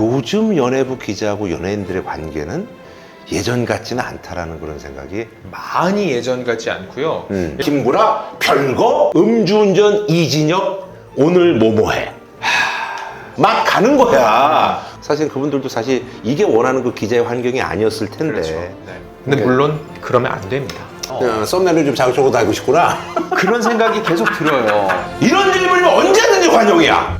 요즘 연예부 기자하고 연예인들의 관계는 예전 같지는 않다라는 그런 생각이 많이 예전 같지 않고요. 음. 김구라 별거 음주운전 이진혁 오늘 뭐뭐해 하, 막 가는 거야 사실 그분들도 사실 이게 원하는 그 기자의 환경이 아니었을 텐데 그렇죠. 네. 근데 물론 그러면 안 됩니다. 어, 썸네일을 좀 자극적으로 달고 싶구나 그런 생각이 계속 들어요. 이런 질문이면 언제든지 환영이야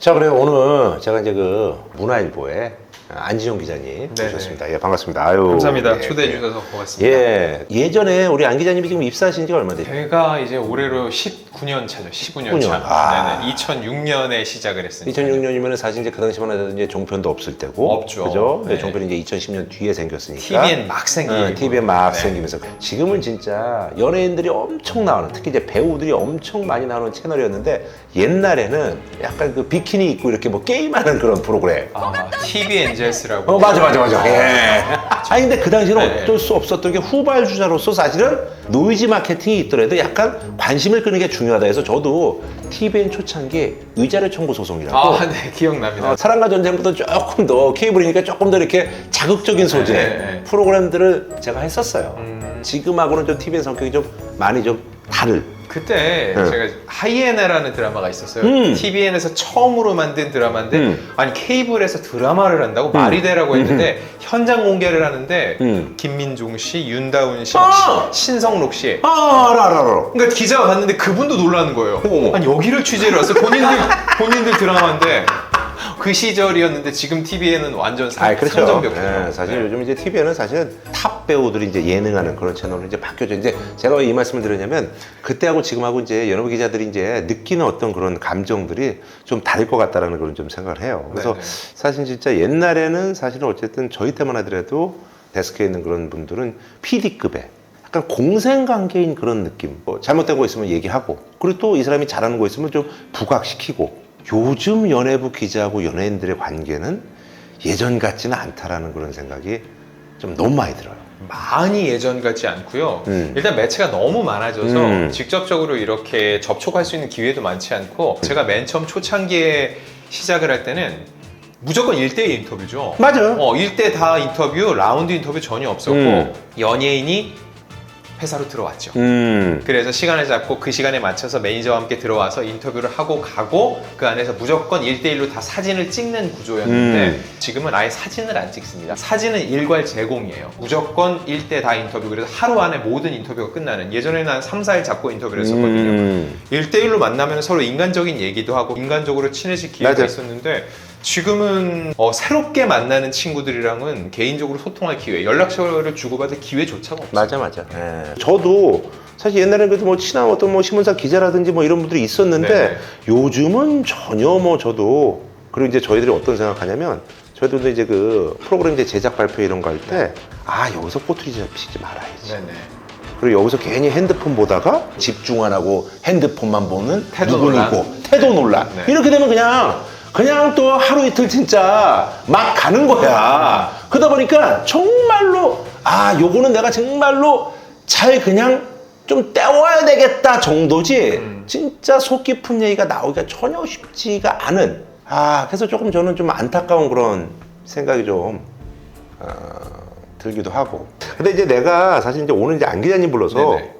자 그래요. 오늘 제가 이제 그 문화일보에 안지용 기자님 네네. 모셨습니다 예 반갑습니다 아유 감사합니다. 예, 초대해 예. 주셔서 고맙습니다. 예 예전에 우리 안 기자님이 지금 입사하신 지가 얼마 됐죠? 제가 이제 올해로 19년 차죠. 19년 19년. 차. 아. 네네. 2006년에 시작을 했으니까. 2006년이면 사실 이제 그 당시만 해도 이제 종편도 없을 때고 없죠. 그죠? 네. 종편이 이제 2010년 뒤에 생겼으니까 TVN 막 생기고. 어, TVN 막 네. 생기면서 지금은 진짜 연예인들이 엄청 나오는 특히 이제 배우들이 엄청 많이 나오는 채널이었는데 옛날에는 약간 그 비키니 입고 이렇게 뭐 게임하는 그런 프로그램 아, TV 엔젤스라고. 어 맞아 맞아 맞아 예. 아니 근데 그 당시는 네. 어쩔 수 없었던 게 후발주자로서 사실은 노이즈 마케팅이 있더라도 약간 관심을 끄는 게 중요하다 해서 저도 TVN 초창기 의자를 청구 소송이라고 아, 네, 기억납니다. 어, 사랑과 전쟁보다 조금 더 케이블이니까 조금 더 이렇게 자극적인 소재 네, 네. 프로그램들을 제가 했었어요. 음. 지금하고는 좀 TVN 성격이 좀 많이 좀 다를. 그때 네. 제가 하이에나라는 드라마가 있었어요. 음. TVN에서 처음으로 만든 드라마인데 음. 아니 케이블에서 드라마를 한다고 말이 되라고 했는데 현장 공개를 하는데 음. 김민종 씨, 윤다운 씨, 아! 신성록 씨. 아, 알아, 알아, 알아. 그러니까 기자가 봤는데 그분도 놀라는 거예요. 어머. 아니 여기를 취재를 왔어. 본인들 본인들 드라마인데 그 시절이었는데 지금 TVN은 완전 상, 아, 그렇죠. 상전벽이죠. 예, 사실 네. 요즘 이제 TV에는 사실은 탑 배우들이 이제 예능하는 그런 채널로 이제 바뀌어져. 이제 제가 왜 이 말씀을 드렸냐면 그때하고 지금하고 이제 여러 기자들이 이제 느끼는 어떤 그런 감정들이 좀 다를 것 같다라는 그런 좀 생각을 해요. 그래서 네네. 사실 진짜 옛날에는 사실은 어쨌든 저희 때만 하더라도 데스크에 있는 그런 분들은 PD급의 약간 공생 관계인 그런 느낌. 뭐 잘못된 거 있으면 얘기하고 그리고 또 이 사람이 잘하는 거 있으면 좀 부각시키고 요즘 연예부 기자하고 연예인들의 관계는 예전 같지는 않다라는 그런 생각이 좀 너무 많이 들어요. 많이 예전 같지 않고요. 음. 일단 매체가 너무 많아져서 음. 직접적으로 이렇게 접촉할 수 있는 기회도 많지 않고 제가 맨 처음 초창기에 시작을 할 때는 무조건 1대1 인터뷰죠. 맞아요. 어, 1대 다 인터뷰, 라운드 인터뷰 전혀 없었고 음. 연예인이 회사로 들어왔죠. 음. 그래서 시간을 잡고 그 시간에 맞춰서 매니저와 함께 들어와서 인터뷰를 하고 가고 그 안에서 무조건 1대1로 다 사진을 찍는 구조였는데 음. 지금은 아예 사진을 안 찍습니다. 사진은 일괄 제공이에요. 무조건 1대 다 인터뷰. 그래서 하루 안에 모든 인터뷰가 끝나는 예전에는 한 3, 4일 잡고 인터뷰를 했었거든요. 음. 1대1로 만나면 서로 인간적인 얘기도 하고 인간적으로 친해질 기회가 맞아요. 있었는데 지금은 어, 새롭게 만나는 친구들이랑은 개인적으로 소통할 기회, 연락처를 주고받을 기회조차가 없어요. 맞아, 맞아. 예. 저도 사실 옛날에 그래도 뭐 친한 어떤 뭐 신문사 기자라든지 뭐 이런 분들이 있었는데 네네. 요즘은 전혀 뭐 저도 그리고 이제 저희들이 어떤 생각하냐면 저희들도 이제 그 프로그램 이제 제작 발표 이런 거 할 때 아 여기서 꼬투리 잡히지 말아야지. 네네. 그리고 여기서 괜히 핸드폰 보다가 집중 안 하고 핸드폰만 보는 태도 누구 논란. 누구 태도 논란 네. 이렇게 되면 그냥 그냥 또 하루 이틀 진짜 막 가는 거야 그러다 보니까 정말로 아 요거는 내가 정말로 잘 그냥 좀 때워야 되겠다 정도지 음. 진짜 속 깊은 얘기가 나오기가 전혀 쉽지가 않은 아 그래서 조금 저는 좀 안타까운 그런 생각이 좀 어, 들기도 하고. 근데 이제 내가 사실 이제 오늘 이제 안 기자님 불러서 네네.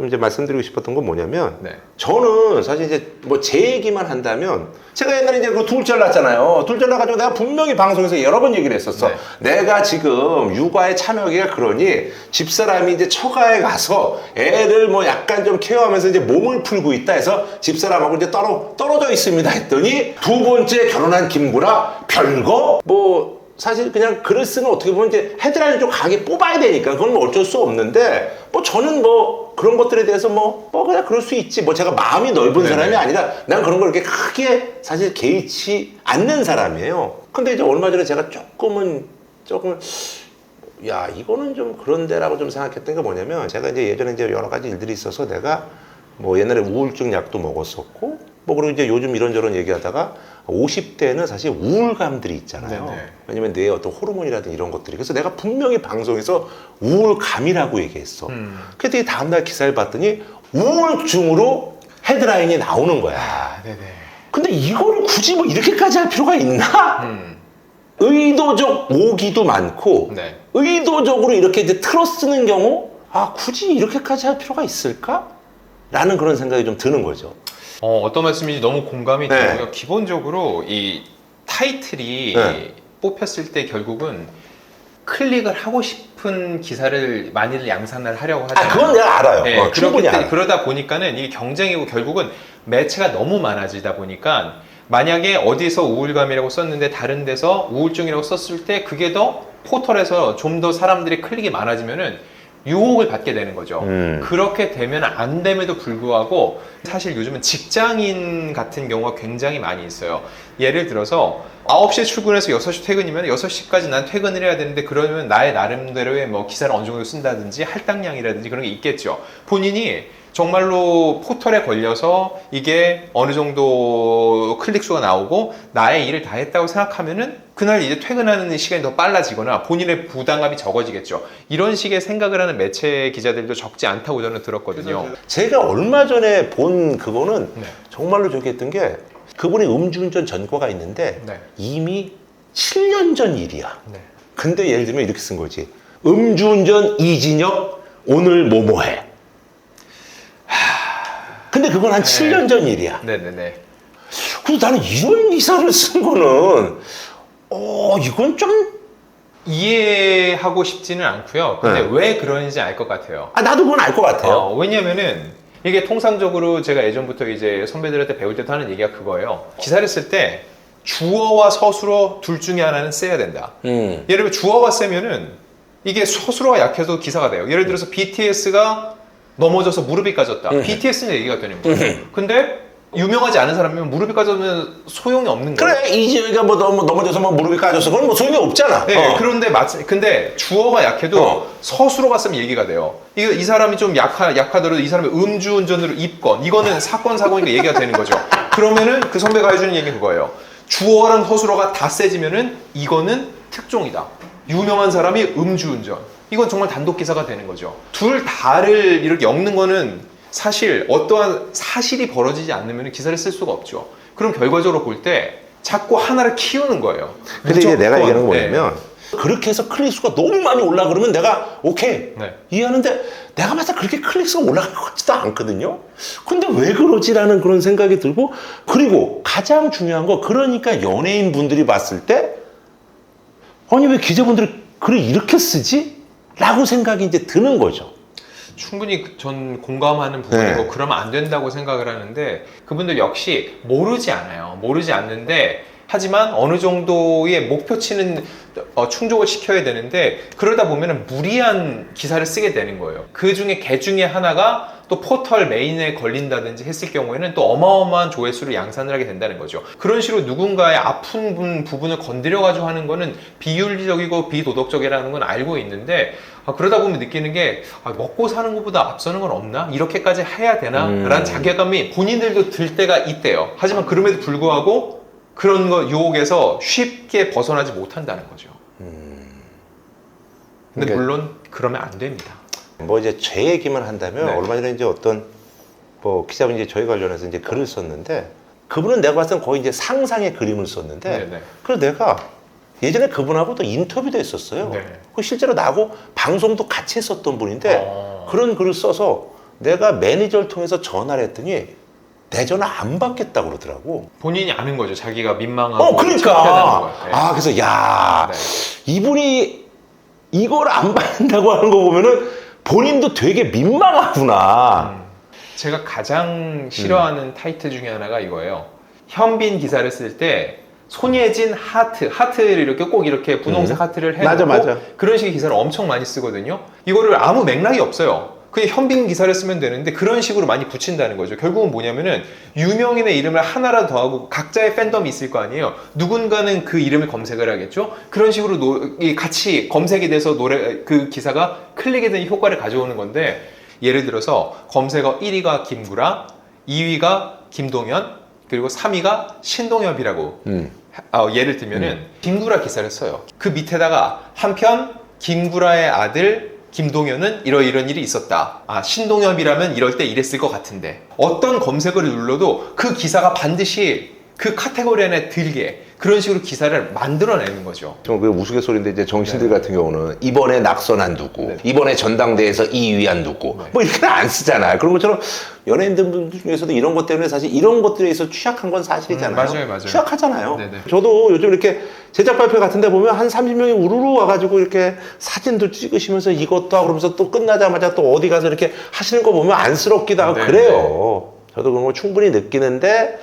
좀 이제 말씀드리고 싶었던 건 뭐냐면 네. 저는 사실 이제 뭐 제 얘기만 한다면 제가 옛날에 이제 그 둘째 낳았잖아요. 둘째 낳아가지고 내가 분명히 방송에서 여러 번 얘기를 했었어. 네. 내가 지금 육아에 참여하기가 그러니 집사람이 이제 처가에 가서 애를 뭐 약간 좀 케어하면서 이제 몸을 풀고 있다 해서 집사람하고 이제 떨어, 떨어져 있습니다 했더니 두 번째 결혼한 김구라 별거 뭐 사실 그냥 글을 쓰는 어떻게 보면 이제 헤드라인을 좀 강하게 뽑아야 되니까 그건 뭐 어쩔 수 없는데 뭐 저는 뭐 그런 것들에 대해서 뭐, 뭐 그냥 그럴 수 있지 뭐 제가 마음이 넓은 네네. 사람이 아니라 난 그런 걸 그렇게 크게 사실 개의치 않는 사람이에요 근데 이제 얼마 전에 제가 조금은 조금 야 이거는 좀 그런데라고 좀 생각했던 게 뭐냐면 제가 이제 예전에 이제 여러 가지 일들이 있어서 내가 뭐 옛날에 우울증 약도 먹었었고 뭐 그리고 이제 요즘 이런저런 얘기하다가 50대는 사실 우울감들이 있잖아요. 네네. 왜냐면 뇌의 어떤 호르몬이라든 이런 것들이 그래서 내가 분명히 방송에서 우울감이라고 얘기했어. 음. 그랬더니 다음날 기사를 봤더니 우울증으로 헤드라인이 나오는 거야. 아, 네네. 근데 이거를 굳이 뭐 이렇게까지 할 필요가 있나? 음, 의도적 모기도 많고 네. 의도적으로 이렇게 이제 틀어 쓰는 경우 아 굳이 이렇게까지 할 필요가 있을까? 라는 그런 생각이 좀 드는 거죠. 어, 어떤 말씀인지 너무 공감이 네. 되고요. 기본적으로 이 타이틀이 네. 뽑혔을 때 결국은 클릭을 하고 싶은 기사를 많이들 양산을 하려고 아 하잖아요. 그건 내가 알아요. 네, 어, 충분히 그렇기 때- 알아. 그러다 보니까는 이게 경쟁이고 결국은 매체가 너무 많아지다 보니까 만약에 어디서 우울감이라고 썼는데 다른 데서 우울증이라고 썼을 때 그게 더 포털에서 좀 더 사람들이 클릭이 많아지면은 유혹을 받게 되는 거죠. 음. 그렇게 되면 안 됨에도 불구하고 사실 요즘은 직장인 같은 경우가 굉장히 많이 있어요. 예를 들어서 9시에 출근해서 6시 퇴근이면 6시까지 난 퇴근을 해야 되는데 그러면 나의 나름대로의 뭐 기사를 어느 정도 쓴다든지 할당량이라든지 그런 게 있겠죠. 본인이 정말로 포털에 걸려서 이게 어느 정도 클릭 수가 나오고 나의 일을 다 했다고 생각하면은 그날 이제 퇴근하는 시간이 더 빨라지거나 본인의 부담감이 적어지겠죠. 이런 식의 생각을 하는 매체 기자들도 적지 않다고 저는 들었거든요. 제가 얼마 전에 본 그거는 네. 정말로 했던 게 그분이 음주운전 전과가 있는데 네. 이미 7년 전 일이야. 네. 근데 예를 들면 이렇게 쓴 거지. 음주운전 이진혁 오늘 뭐뭐해. 하, 근데 그건 한 7년 전 일이야. 네네 네. 그래서 나는 이런 기사를 쓴 거는 어 이건 좀 이해하고 싶지는 않고요. 근데 네. 왜 그러는지 알 것 같아요. 아, 나도 그건 알 것 같아요. 어, 왜냐면은 이게 통상적으로 제가 예전부터 이제 선배들한테 배울 때도 하는 얘기가 그거예요. 기사를 쓸 때 주어와 서술어 둘 중에 하나는 써야 된다. 음. 예를 들면 주어가 세면은 이게 서술어가 약해서 기사가 돼요. 예를 들어서 BTS가 넘어져서 무릎이 까졌다. 음. BTS는 얘기가 되는 거예요. 근데 유명하지 않은 사람이면 무릎이 까졌으면 소용이 없는 거예요. 그래 이지혁이가 뭐 넘어, 넘어져서 뭐 무릎이 까졌어. 그건 뭐 소용이 없잖아. 네, 어. 그런데 마치 근데 주어가 약해도 어. 서술어가 쓰면 얘기가 돼요. 이, 이 사람이 좀 약하 약하더라도 이 사람이 음주운전으로 입건 이거는 사건 사고니까 얘기가 되는 거죠. 그러면은 그 선배가 해주는 얘기 그거예요. 주어랑 서술어가 다 세지면은 이거는 특종이다. 유명한 사람이 음주운전. 이건 정말 단독 기사가 되는 거죠. 둘 다를 이렇게 엮는 거는 사실 어떠한 사실이 벌어지지 않으면 기사를 쓸 수가 없죠. 그럼 결과적으로 볼 때 자꾸 하나를 키우는 거예요. 근데 이제 내가 무조건. 얘기하는 건 네. 뭐냐면 그렇게 해서 클릭 수가 너무 많이 올라 그러면 내가 오케이 네. 이해하는데 내가 봤을 때 그렇게 클릭 수가 올라갈 것 같지도 않거든요. 근데 왜 그러지라는 그런 생각이 들고 그리고 가장 중요한 거 그러니까 연예인 분들이 봤을 때 아니 왜 기자분들이 글을 이렇게 쓰지? 라고 생각이 이제 드는 거죠. 충분히 그- 전 공감하는 부분이고 네. 그러면 안 된다고 생각을 하는데 그분들 역시 모르지 않아요. 모르지 않는데 하지만 어느 정도의 목표치는 어, 충족을 시켜야 되는데 그러다 보면 무리한 기사를 쓰게 되는 거예요. 그 중에 개 중에 하나가 또 포털 메인에 걸린다든지 했을 경우에는 또 어마어마한 조회수를 양산을 하게 된다는 거죠. 그런 식으로 누군가의 아픈 분- 부분을 건드려가지고 하는 거는 비윤리적이고 비도덕적이라는 건 알고 있는데 아, 그러다 보면 느끼는 게 아, 먹고 사는 것보다 앞서는 건 없나? 이렇게까지 해야 되나? 음. 라는 자괴감이 본인들도 들 때가 있대요. 하지만 그럼에도 불구하고 그런 거 유혹에서 쉽게 벗어나지 못한다는 거죠. 근데 그러니까- 물론 그러면 안 됩니다. 뭐 이제 제 얘기만 한다면 네. 얼마 전에 이제 어떤 뭐 기자분이 이제 저희 관련해서 이제 글을 썼는데 그분은 내가 봤을 땐 거의 이제 상상의 그림을 썼는데 네네. 그래서 내가 예전에 그분하고 또 인터뷰도 했었어요. 네. 그 실제로 나하고 방송도 같이 했었던 분인데 어. 그런 글을 써서 내가 매니저를 통해서 전화를 했더니 내 전화 안 받겠다고 그러더라고. 본인이 아는 거죠. 자기가 민망하고 어, 창피하다는 그러니까. 걸. 네. 아, 그래서 야, 네. 이분이 이걸 안 받는다고 하는 거 보면은 본인도 되게 민망하구나. 음. 제가 가장 싫어하는 타이틀 중에 하나가 이거예요. 현빈 기사를 쓸 때 손예진 하트, 하트를 이렇게 꼭 이렇게 분홍색 음. 하트를 해놓고 맞아, 맞아. 그런 식의 기사를 엄청 많이 쓰거든요. 이거를 아무 맥락이 없어요. 그냥 현빈 기사를 쓰면 되는데 그런 식으로 많이 붙인다는 거죠. 결국은 뭐냐면은 유명인의 이름을 하나라도 더하고 각자의 팬덤이 있을 거 아니에요. 누군가는 그 이름을 검색을 하겠죠. 그런 식으로 노- 이 같이 검색이 돼서 노래 그 기사가 클릭에 대한 효과를 가져오는 건데 예를 들어서 검색어 1위가 김구라, 2위가 김동현, 그리고 3위가 신동엽이라고 음. 어, 예를 들면은 김구라 기사를 써요. 그 밑에다가 한편 김구라의 아들 김동현은 이러 이런 일이 있었다. 아 신동엽이라면 이럴 때 이랬을 것 같은데 어떤 검색어를 눌러도 그 기사가 반드시 그 카테고리 안에 들게 그런 식으로 기사를 만들어내는 거죠. 좀그 우스갯소리인데 이제 정신들 같은 경우는 이번에 낙선한 누구, 네. 이번에 전당대회에서 2위한 누구, 뭐 이렇게는 안 쓰잖아요. 그런 것처럼 연예인들 중에서도 이런 것 때문에 사실 이런 것들에 있어 취약한 건 사실이잖아요. 음, 맞아요, 맞아요. 취약하잖아요. 네네. 저도 요즘 이렇게 제작 발표 같은 데 보면 한 30명이 우르르 와가지고 이렇게 사진도 찍으시면서 이것도 하고 그러면서 또 끝나자마자 또 어디 가서 이렇게 하시는 거 보면 안쓰럽기도 하고 네네. 그래요. 저도 그런 거 충분히 느끼는데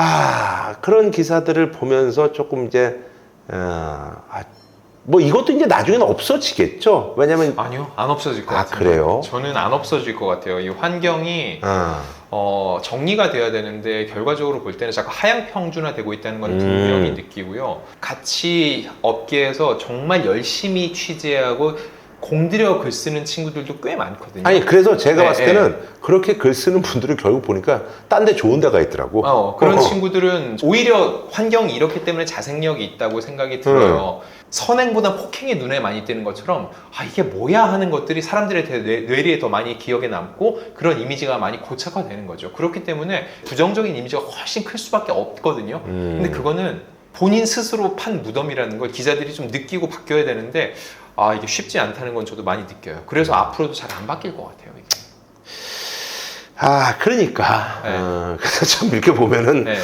아 그런 기사들을 보면서 조금 이제 어, 아, 뭐 이것도 이제 나중에는 없어지겠죠. 왜냐면 아니요, 안 없어질 것 아, 같아요. 그래요? 저는 안 없어질 것 같아요. 이 환경이 어, 어, 정리가 돼야 되는데 결과적으로 볼 때는 자꾸 하향 평준화되고 있다는 건 음. 분명히 느끼고요. 같이 업계에서 정말 열심히 취재하고 공들여 글 쓰는 친구들도 꽤 많거든요. 아니 그래서 제가 네, 봤을 때는 그렇게 글 쓰는 분들을 결국 보니까 딴 데 좋은 데가 있더라고. 어, 그런 어. 친구들은 오히려 환경이 이렇기 때문에 자생력이 있다고 생각이 들어요. 선행보다 폭행이 눈에 많이 띄는 것처럼 아 이게 뭐야 하는 것들이 사람들의 대- 뇌, 뇌리에 더 많이 기억에 남고 그런 이미지가 많이 고착화되는 거죠. 그렇기 때문에 부정적인 이미지가 훨씬 클 수밖에 없거든요. 음. 근데 그거는 본인 스스로 판 무덤이라는 걸 기자들이 좀 느끼고 바뀌어야 되는데 아 이게 쉽지 않다는 건 저도 많이 느껴요. 그래서 앞으로도 잘 안 바뀔 것 같아요. 이게. 아 그러니까 네. 어, 그래서 참 이렇게 보면은 네.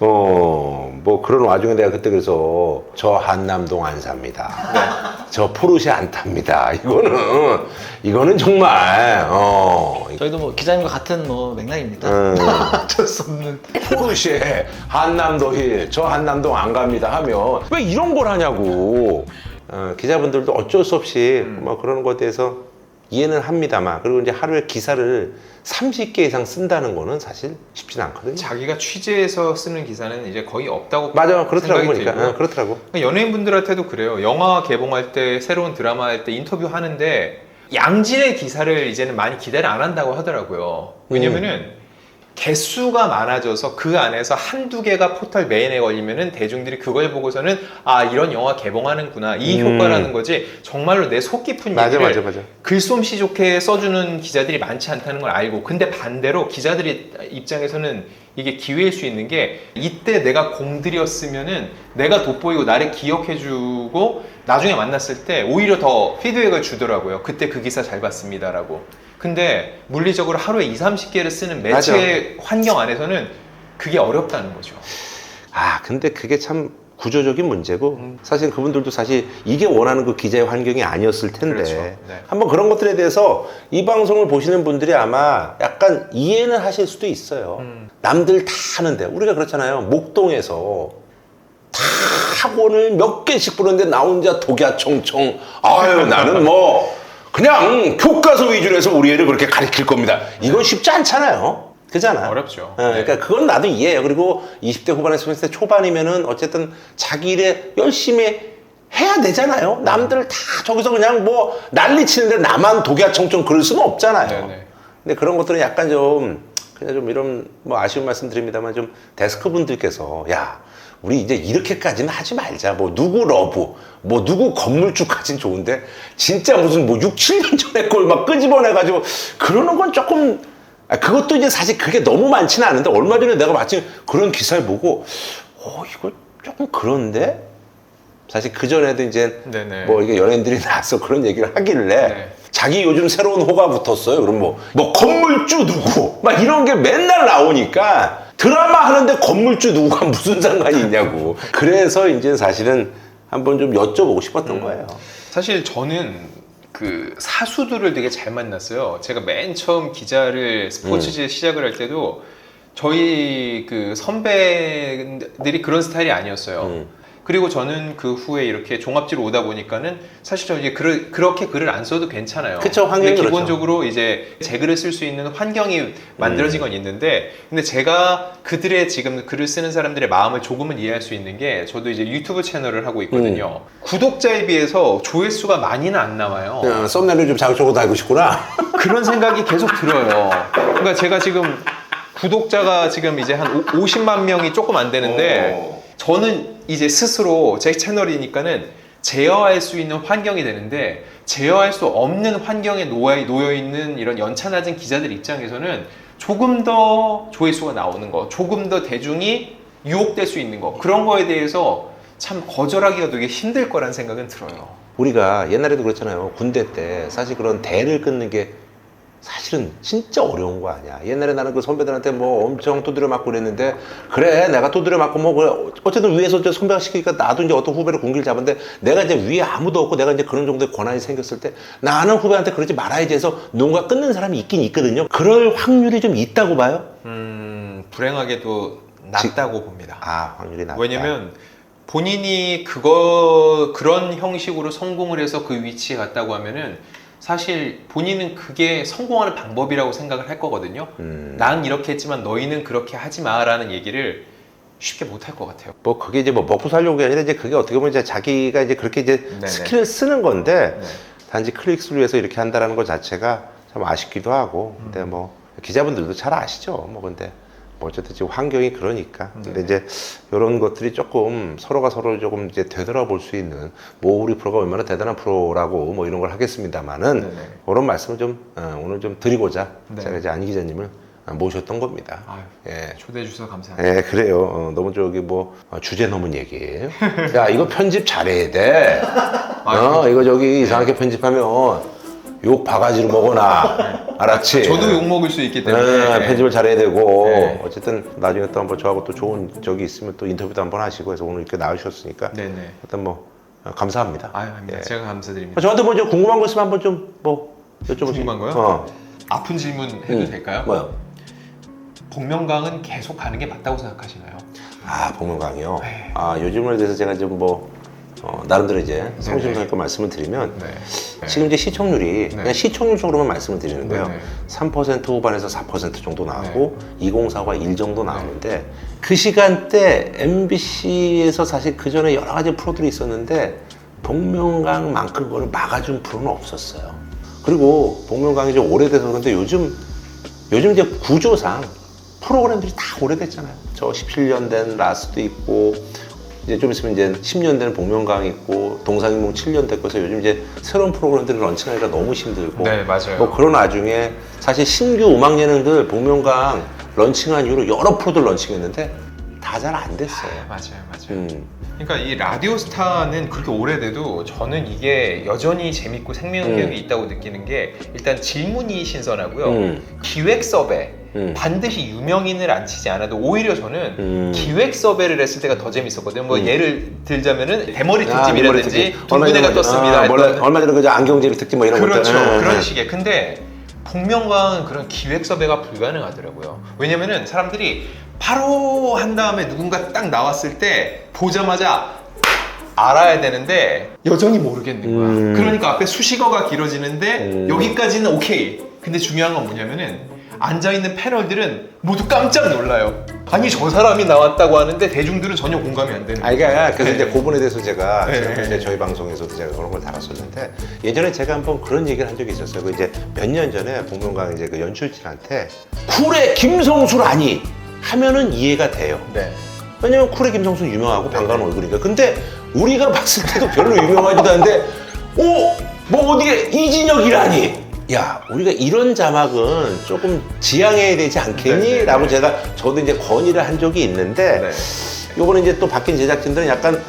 어 뭐 그런 와중에 내가 그때 그래서 저 한남동 안 삽니다. 저 포르쉐 안 탑니다. 이거는 이거는 정말 어. 저희도 뭐 기자님과 같은 뭐 맥락입니다. 음. 어쩔 수 없는. 포르쉐 한남도 힐 저 한남동 안 갑니다 하면 왜 이런 걸 하냐고 어, 기자분들도 어쩔 수 없이 음. 뭐 그런 것에 대해서 이해는 합니다만 그리고 이제 하루에 기사를 30개 이상 쓴다는 거는 사실 쉽진 않거든요. 자기가 취재해서 쓰는 기사는 이제 거의 없다고 맞아 그렇더라고 보니까 들고요. 어, 그렇더라고. 그러니까 연예인분들한테도 그래요. 영화 개봉할 때 새로운 드라마 할 때 인터뷰 하는데 양질의 기사를 이제는 많이 기대를 안 한다고 하더라고요. 왜냐면은 개수가 많아져서 그 안에서 한두 개가 포털 메인에 걸리면은 대중들이 그걸 보고서는 아 이런 영화 개봉하는구나 이 음. 효과라는 거지 정말로 내 속 깊은 맞아 얘기를 맞아 맞아. 글솜씨 좋게 써주는 기자들이 많지 않다는 걸 알고 근데 반대로 기자들이 입장에서는 이게 기회일 수 있는 게 이때 내가 공들였으면은 내가 돋보이고 나를 기억해주고 나중에 만났을 때 오히려 더 피드백을 주더라고요 그때 그 기사 잘 봤습니다라고 근데 물리적으로 하루에 2, 30개를 쓰는 매체 환경 안에서는 그게 어렵다는 거죠 아 근데 그게 참 구조적인 문제고 음. 사실 그분들도 사실 이게 원하는 그 기자의 환경이 아니었을 텐데 그렇죠. 네. 한번 그런 것들에 대해서 이 방송을 보시는 분들이 아마 약간 이해는 하실 수도 있어요. 음. 남들 다 하는데 우리가 그렇잖아요. 목동에서 다 학원을 몇 개씩 부르는데 나 혼자 독야청청 아유 나는 뭐 그냥 교과서 위주로 해서 우리 애를 그렇게 가르칠 겁니다. 이건 쉽지 않잖아요. 그잖아. 어렵죠 어, 그러니까 그건 나도 이해해요. 그리고 20대 후반에서 30대 초반이면은 어쨌든 자기 일에 열심히 해야 되잖아요. 남들 다 저기서 그냥 뭐 난리 치는데 나만 독야청청 그럴 수는 없잖아요. 네네. 근데 그런 것들은 약간 좀 그냥 좀 이런 뭐 아쉬운 말씀 드립니다만 좀 데스크 분들께서 야 우리 이제 이렇게까지는 하지 말자 뭐 누구 러브 뭐 누구 건물주까지는 좋은데 진짜 무슨 뭐 6, 7년 전에 걸 막 끄집어내 가지고 그러는 건 조금 아, 그것도 이제 사실 그게 너무 많지는 않은데 얼마 전에 내가 마침 그런 기사를 보고 어 이거 조금 그런데 사실 그 전에도 이제 네네. 뭐 이게 연예인들이 나와서 그런 얘기를 하길래 네. 자기 요즘 새로운 호가 붙었어요. 그럼 뭐, 뭐 건물주 누구 막 이런 게 맨날 나오니까 드라마 하는데 건물주 누구가 무슨 상관이 있냐고. 그래서 이제 사실은 한번 좀 여쭤보고 싶었던 음. 거예요. 사실 저는 그 사수들을 되게 잘 만났어요. 제가 맨 처음 기자를 스포츠지에 시작을 할 때도 저희 그 선배들이 그런 스타일이 아니었어요. 음. 그리고 저는 그 후에 이렇게 종합지로 오다 보니까는 사실 저 이제 글을, 그렇게 글을 안 써도 괜찮아요. 그쵸, 환경이 근데 그렇죠. 기본적으로 이제 제 글을 쓸 수 있는 환경이 만들어진 건 있는데 근데 제가 그들의 지금 글을 쓰는 사람들의 마음을 조금은 이해할 수 있는 게 저도 이제 유튜브 채널을 하고 있거든요. 구독자에 비해서 조회수가 많이는 안 나와요. 어, 썸네일을 좀 자극적으로 달고 싶구나. 그런 생각이 계속 들어요. 그러니까 제가 지금 구독자가 지금 이제 한 오- 50만 명이 조금 안 되는데 어. 저는 이제 스스로 제 채널이니까는 제어할 수 있는 환경이 되는데 제어할 수 없는 환경에 놓여, 있는 이런 연차 낮은 기자들 입장에서는 조금 더 조회수가 나오는 거, 조금 더 대중이 유혹될 수 있는 거 그런 거에 대해서 참 거절하기가 되게 힘들 거란 생각은 들어요. 우리가 옛날에도 그랬잖아요. 군대 때 사실 그런 대를 끊는 게 사실은 진짜 어려운 거 아니야. 옛날에 나는 그 선배들한테 뭐 엄청 두드려 맞고 그랬는데 그래 내가 두드려 맞고 뭐 그래. 어쨌든 위에서 선배가 시키니까 나도 이제 어떤 후배를 공기를 잡았는데 내가 이제 위에 아무도 없고 내가 이제 그런 정도의 권한이 생겼을 때 나는 후배한테 그러지 말아야지 해서 누군가 끊는 사람이 있긴 있거든요. 그럴 확률이 좀 있다고 봐요. 음 불행하게도 낮다고 봅니다. 아 확률이 낮다. 왜냐면 본인이 그거 그런 형식으로 성공을 해서 그 위치에 갔다고 하면은 사실 본인은 그게 성공하는 방법이라고 생각을 할 거거든요. 음. 난 이렇게 했지만 너희는 그렇게 하지 마라는 얘기를 쉽게 못 할 것 같아요. 뭐 그게 이제 뭐 먹고 살려고 게 아니라 이제 그게 어떻게 보면 이제 자기가 이제 그렇게 이제 네네. 스킬을 쓰는 건데 네. 단지 클릭수를 위해서 이렇게 한다라는 것 자체가 참 아쉽기도 하고 음. 근데 뭐 기자분들도 잘 아시죠 뭐 근데 뭐 어쨌든 지금 환경이 그러니까 근데 네네. 이제 이런 것들이 조금 서로가 서로를 조금 이제 되돌아볼 수 있는 뭐 우리 프로가 얼마나 대단한 프로라고 뭐 이런 걸 하겠습니다만은 네네. 그런 말씀을 좀 어, 오늘 좀 드리고자 네. 제가 이제 안 기자님을 모셨던 겁니다. 아유, 예. 초대해 주셔서 감사합니다. 예, 그래요. 어, 너무 저기 뭐 어, 주제 넘은 얘기. 야, 이거 편집 잘해야 돼. 어, 이거 저기 이상하게 편집하면 욕 바가지로 먹어놔. 알았지? 저도 욕 먹을 수 있기 때문에 네, 편집을 잘해야 되고 네. 어쨌든 나중에 또 한번 저하고 또 좋은 적이 있으면 또 인터뷰도 한번 하시고 해서 오늘 이렇게 나오셨으니까 네네. 일단 뭐 어, 감사합니다. 아유, 아닙니다. 예. 제가 감사드립니다. 어, 저한테 뭐좀 궁금한 거 있으면 한번 좀 뭐 여쭤보세요. 궁금한 거요? 어. 아픈 질문 해도 음, 될까요? 뭐요? 복면가은 계속 가는 게 맞다고 생각하시나요? 아, 복면가왕이요. 네. 아, 요즘에 대해서 제가 좀 뭐, 어, 나름대로 이제 성심성의껏 말씀을 드리면, 네. 지금 이제 시청률이, 그냥 시청률 쪽으로만 말씀을 드리는데요. 네, 네. 3% 후반에서 4% 정도 나오고, 2045가 1 정도 나오는데, 그 시간대 MBC에서 사실 그 전에 여러 가지 프로들이 있었는데, 복면가왕만큼 그걸 막아준 프로는 없었어요. 그리고 복면가왕이 좀 오래돼서 그런데 요즘, 요즘 이제 구조상 프로그램들이 다 오래됐잖아요. 저 17년 된 라스도 있고 이제 좀 있으면 이제 10년 된 복면가왕 있고 동상이몽 7년 됐고 해서 요즘 이제 새로운 프로그램들을 런칭하기가 너무 힘들고 네, 맞아요. 뭐 그런 와중에 사실 신규 음악 예능들 복면가왕 런칭한 이후로 여러 프로들 런칭했는데 다 잘 안 됐어요. 맞아요, 맞아요. 음. 그러니까 이 라디오 스타는 그렇게 오래돼도 저는 이게 여전히 재밌고 생명력이 음. 있다고 느끼는 게 일단 질문이 신선하고요. 음. 기획 섭외 음. 반드시 유명인을 앉히지 않아도 오히려 저는 음. 기획 섭외를 했을 때가 더 재밌었거든요. 뭐 음. 예를 들자면은 대머리 아, 특집이라든지. 얼마 둥근애가 전에- 떴습니다. 아, 했던 얼마, 전에 그저 안경제비 특집 뭐 이런 그렇죠. 것들. 예, 그런 예. 식의. 근데 복면가왕은 그런 기획 섭외가 불가능하더라고요. 왜냐면은 사람들이 바로 한 다음에 누군가 딱 나왔을 때 보자마자 알아야 되는데 여전히 모르겠는 거야. 음. 그러니까 앞에 수식어가 길어지는데 음. 여기까지는 오케이. 근데 중요한 건 뭐냐면은 앉아 있는 패널들은 모두 깜짝 놀라요. 아니 저 사람이 나왔다고 하는데 대중들은 전혀 공감이 안 되는 아, 그러니까 그래서 네. 이제 그 부분에 대해서 제가 네. 이제 저희 방송에서도 제가 그런 걸 다뤘었는데 예전에 제가 한번 그런 얘기를 한 적이 있었어요. 그 이제 몇 년 전에 복면가왕 이제 그 연출진한테 쿨의 김성수라니 하면은 이해가 돼요. 네. 왜냐면 쿨의 김성수 유명하고 반가운 얼굴이니까. 근데 우리가 봤을 때도 별로 유명하지도 않은데, 오! 뭐 어디에 이진혁이라니! 야, 우리가 이런 자막은 조금 지양해야 되지 않겠니? 네, 네, 라고 네. 제가 저도 이제 건의를 한 적이 있는데, 네. 요거는 이제 또 바뀐 제작진들은 약간,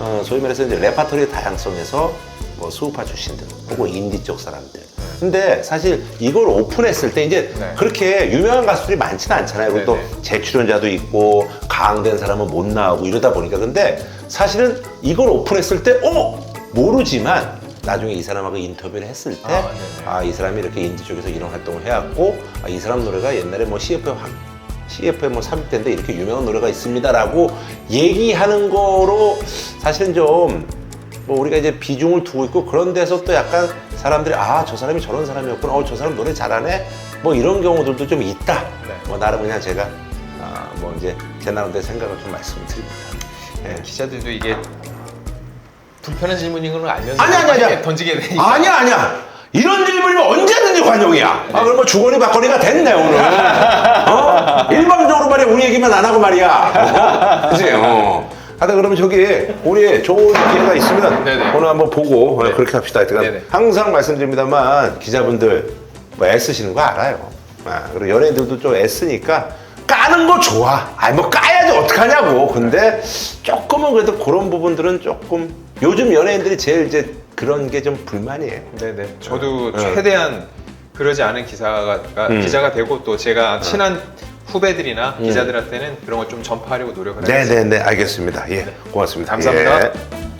어, 소위 말해서 이제 레파토리의 다양성에서 뭐 수우파 출신들, 혹은 인디 쪽 사람들. 근데 사실 이걸 오픈했을 때 이제 네. 그렇게 유명한 가수들이 많지는 않잖아요. 그리고. 또 재출연자도 있고 강된 사람은 못 나오고 이러다 보니까 근데 사실은 이걸 오픈했을 때 어? 모르지만 나중에 이 사람하고 인터뷰를 했을 때 아, 아 네네. 이 사람이 이렇게 인디 쪽에서 이런 활동을 해왔고 아, 이 사람 노래가 옛날에 뭐 CF에 확 CF에 뭐 삽입된데 이렇게 유명한 노래가 있습니다라고 얘기하는 거로 사실은 좀 뭐 우리가 이제 비중을 두고 있고 그런 데서 또 약간 사람들이 아 저 사람이 저런 사람이었구나 어 저 사람 노래 잘하네 뭐 이런 경우들도 좀 있다 네. 뭐 나름 그냥 제가 아, 뭐 이제 제 나름대로 생각을 좀 말씀을 드립니다 예. 네, 기자들도 이게 불편한 질문인 걸 알면서 아니, 아니, 아니야. 이렇게 던지게 되니까 아니야 아니야 이런 질문이면 언제든지 환영이야 아 그럼 뭐 주거니 받거니가 됐네 오늘 어? 일방적으로 말이야 우리 얘기만 안 하고 말이야 그치 어. 하다 그러면 저기 우리 좋은 기회가 있으면 네네. 오늘 한번 보고 어, 그렇게 합시다 하여튼 네네. 항상 말씀드립니다만 기자분들 뭐 애쓰시는 거 알아요 아, 그리고 연예인들도 좀 애쓰니까 까는 거 좋아. 아니 뭐 까야지 어떡하냐고. 근데 조금은 그래도 그런 부분들은 조금 요즘 연예인들이 제일 이제 그런 게 좀 불만이에요. 네네. 저도 네. 최대한 그러지 않은 기사가 음. 기자가 되고 또 제가 친한 후배들이나 기자들한테는 그런 걸 좀 전파하려고 노력을 하겠습니다. 네네네 알겠습니다. 예 고맙습니다. 감사합니다. 예.